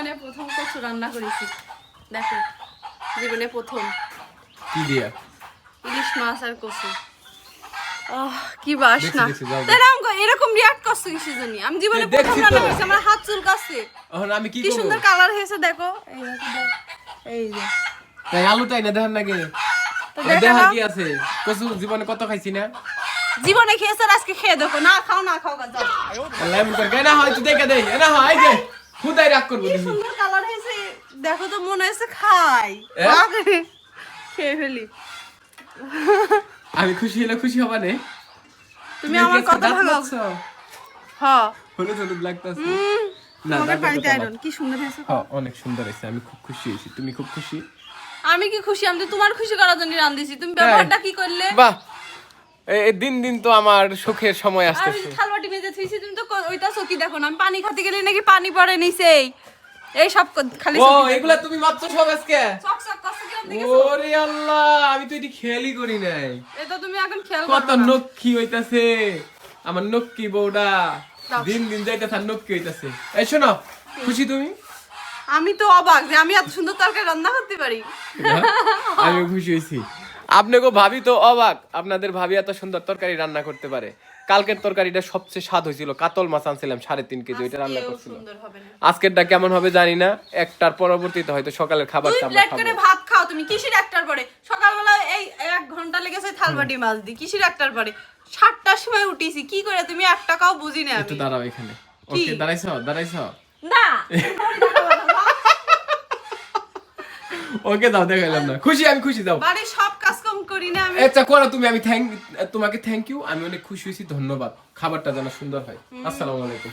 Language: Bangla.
জীবনে প্রথম কচু রান্না করেছি। দেখো জীবনে প্রথম। কি দিয়া? ইলিশ মাছ আর কচু। আহ কি বাসনা। এরকম রিয়াক্ট করছ কিসের জন্য? আমি জীবনে প্রথম রান্না। করছি আমার হাত চুলকাচ্ছে। এখন আমি কি কি সুন্দর কালার হয়েছে দেখো। এই যে। তাই আলু তাই না দেখেন নাকি দেখে কি আছে? কচু জীবনে কত খাইছি না? জীবনে খেয়েছে আজকে খেয়ে দেখো। না খাও না খাও যাও। এমন করে কেনা হয় তুই দেখে দেই না হয় যে। খুদাই রাগ করব কি সুন্দর কালার হয়েছে দেখো তো মনে খাই। খেয়ে ফেলি। আমি খুশি হলে খুশি হবা নে। তুমি আমার কথা ভালো হ্যাঁ হলুদ হলুদ লাগতেছে। না, পানিতে আয়রন কি সুন্দর হয়েছে। হ্যাঁ অনেক সুন্দর হয়েছে আমি খুব খুশি হয়েছি। তুমি খুব খুশি? আমি কি খুশি? আমি তো তোমার খুশি করার জন্য রান্ধিছি তুমি ব্যবহারটা কি করলে? বাহ দিন দিন তো আমার সুখের সময় আসতেছে। থুইছি তুমি তো ওইটা চকি দেখো না। আমি পানি খাতে গেলে নাকি পানি পড়ে এই সব খালি ও এগুলা তুমি মাত্র সব আজকে? ওরে আল্লাহ আমি তো এটি খেয়ালই করি নাই। এটা তুমি এখন খেয়াল কত। নক্ষী হইতাছে। আমার নক্ষী বউডা দিন দিন যাইতেছে আর নক্ষী হইতাছে। এই শোনো খুশি তুমি? আমি তো অবাক যে আমি এত সুন্দর তরকারি রান্না করতে পারি। আমি খুশি হয়েছি। আপনাকে ভাবি তো অবাক আপনাদের ভাবি এত সুন্দর তরকারি রান্না করতে পারে। কালকের তরকারিটা সবচেয়ে স্বাদ হয়েছিল। কাতল মাছ আনছিলাম সাড়ে তিন কেজি ওইটা রান্না করছিল আজকেরটা কেমন হবে জানি না একটার পরবর্তীতে হয়তো সকালের খাবারটা আমরা খাব। ভাত খাও তুমি কিসির একটার পরে? সকালবেলা এই এক ঘণ্টা লেগেছে থালবাটি মাছ দি কিসির একটার পরে? সাতটার সময় উঠিছি কি করে তুমি এক টাকাও বুঝি না একটু দাঁড়াও এখানে। ওকে দাঁড়াইছ দাঁড়াইছ। না। ওকে দাও দেখাইলাম না। খুশি আমি খুশি দাও। বাড়ি সব কাজ কম করি না আমি আচ্ছা করো তুমি আমি থ্যাংক তোমাকে থ্যাংক ইউ আমি অনেক খুশি হয়েছি ধন্যবাদ। খাবারটা যেন সুন্দর হয়। আসসালামু আলাইকুম।